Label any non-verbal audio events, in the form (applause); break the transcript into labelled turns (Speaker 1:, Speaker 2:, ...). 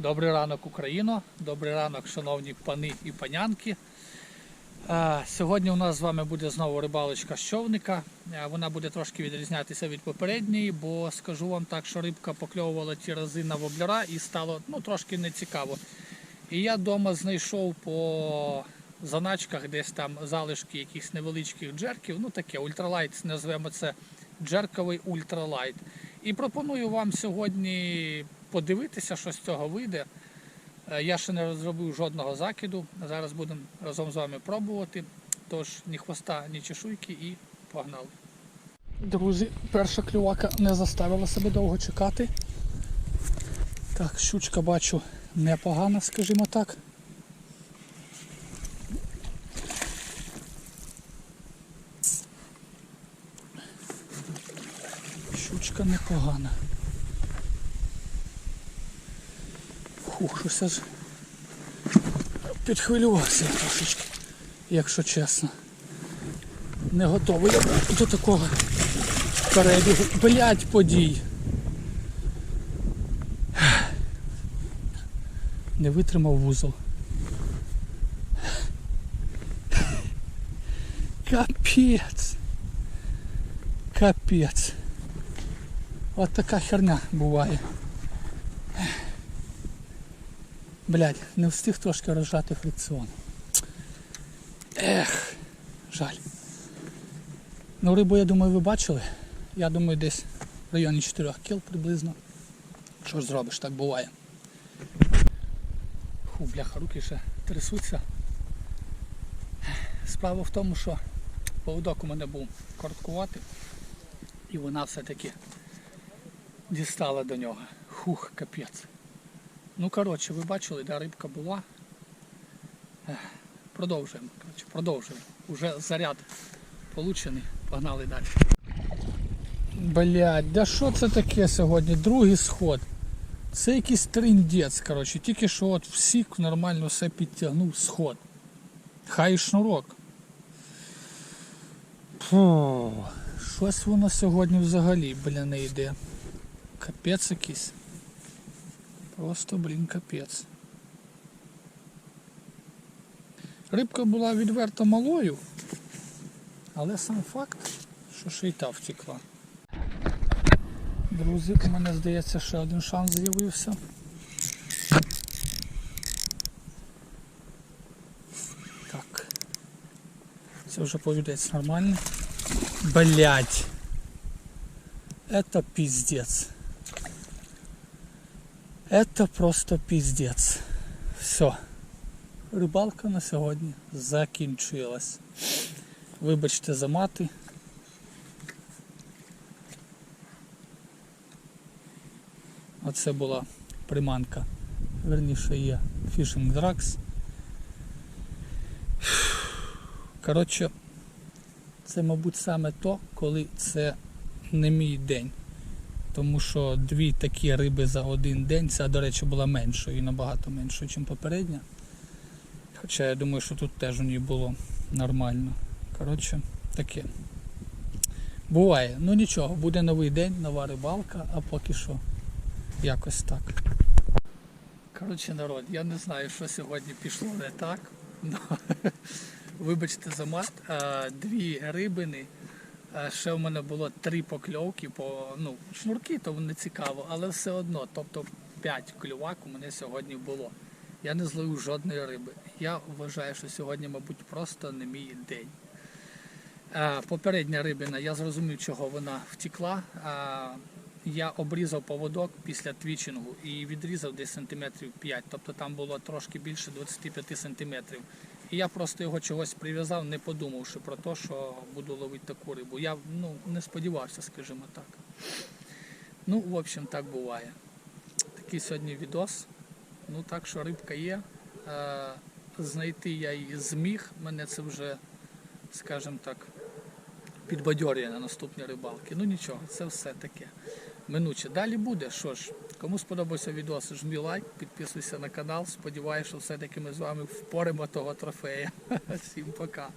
Speaker 1: Добрий ранок, Україно! Добрий ранок, шановні пани і панянки. Сьогодні у нас з вами буде знову рибалочка з човника. Вона буде трошки відрізнятися від попередньої, бо скажу вам так, що рибка покльовувала ті рази на воблера і стало ну, трошки нецікаво. І я вдома знайшов по заначках десь там залишки якихось невеличких джерків, ну таке ультралайт, назвемо це джерковий ультралайт. І пропоную вам сьогодні подивитися, що з цього вийде. Е, Я ще не зробив жодного закиду. Зараз будемо разом з вами пробувати. Тож ні хвоста, ні чешуйки і погнали. Друзі, перша клювака не заставила себе довго чекати. Так, щучка бачу непогана, скажімо так. Щучка непогана. Фух, щось аж підхвилювався трошечки, якщо чесно. Не готовий я до такого перебігу. Блять подій. Не витримав вузол. Капець. Капець. От така херня буває. Блядь, не встиг трошки розжати фрикціон. Ех, жаль. Ну рибу, я думаю, ви бачили. Я думаю, десь в районі 4 кіл приблизно. Що ж зробиш, так буває. Фу, бляха, руки ще трясуться. Справа в тому, що поводок у мене був короткуватий, і вона все-таки дістала до нього. Хух, капець. Ну, коротше, ви бачили, де рибка була. Продовжуємо. Коротше, продовжуємо. Уже заряд получений. Погнали далі. Блядь, да що це таке сьогодні? Другий сход. Це якийсь триндець, коротше. Тільки що от всік нормально все підтягнув сход. Хай і шнурок. Фу, щось воно сьогодні взагалі, бля, не йде. Капець якийсь. Просто, блін, капець. Рибка була відверто малою, але сам факт, що ще й та втекла. Друзі, у мене здається, ще один шанс з'явився. Так. Це вже повідець нормальний. Блять. Это пиздец. Это просто пиздец. Все. Рибалка на сьогодні закінчилась. Вибачте за мати. Оце була приманка. Верніше є Drax. Коротше, це, мабуть, саме то, коли це не мій день. Тому що дві такі риби за один день, ця, до речі, була меншою і набагато меншою, ніж попередня. Хоча я думаю, що тут теж у ній було нормально. Коротше, таке. Буває. Ну нічого, буде новий день, нова рибалка, а поки що якось так. Коротше, народ, я не знаю, що сьогодні пішло не так. (laughs) Вибачте за мат. Дві рибини. А Ще в мене було три покльовки по ну, шнурки, то не цікаво, але все одно, тобто 5 клювак у мене сьогодні було. Я не зловив жодної риби. Я вважаю, що сьогодні, мабуть, просто не мій день. А, Попередня рибина, я зрозумів, чого вона втекла. А, Я обрізав поводок після твічингу і відрізав десь сантиметрів 5, тобто там було трошки більше 25 сантиметрів. І я просто його чогось прив'язав, не подумавши про те, що буду ловити таку рибу. Я ну, не сподівався, скажімо так. Ну, в общем, так буває. Такий сьогодні відос. Ну так що рибка є. Е, Знайти я її зміг. Мене це вже, скажімо так, підбадьорює на наступні рибалки. Ну нічого, це все таке. Минуче. Далі буде. Що ж, кому сподобався відос, жмі лайк, підписуйся на канал. Сподіваюся, що все-таки ми з вами впоримо того трофея. (laughs) Всім пока.